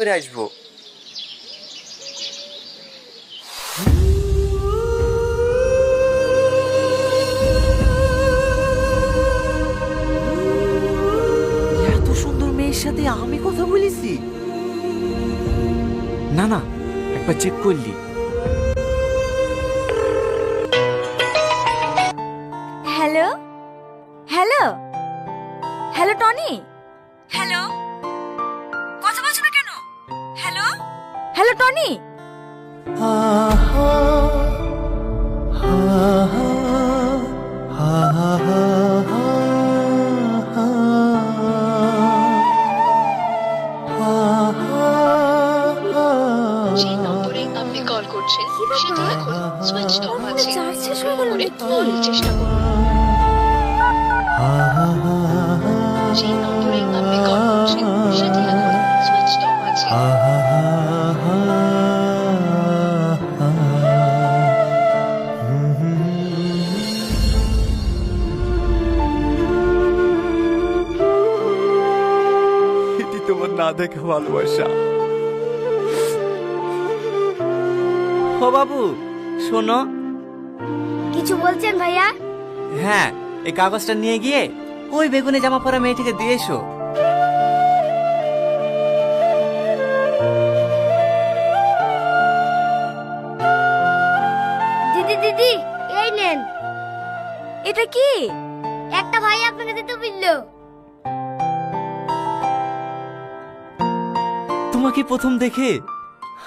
করে আসব এত সুন্দর মেয়ের সাথে আমি কথা বলেছি। না না একবার চেক করলি। Hello hello hello Tony hello hello Tony. যে নম্বরে আপনি কল করছেন সেটি এখন সুইচ অফ আছে। চেষ্টা করুন দেখা ভালোবাসা। ও বাবু শোনো। কিছু বলছেন ভাইয়া? হ্যাঁ এই কাগজটা নিয়ে গিয়ে ওই বেগুনে জামা পরা মেয়েটিকে দিয়ে এসো। দিদি দিদি এই নেন। এটা কি? একটা ভাই আপনাকে দিতে বলল। তোমাকে প্রথম দেখে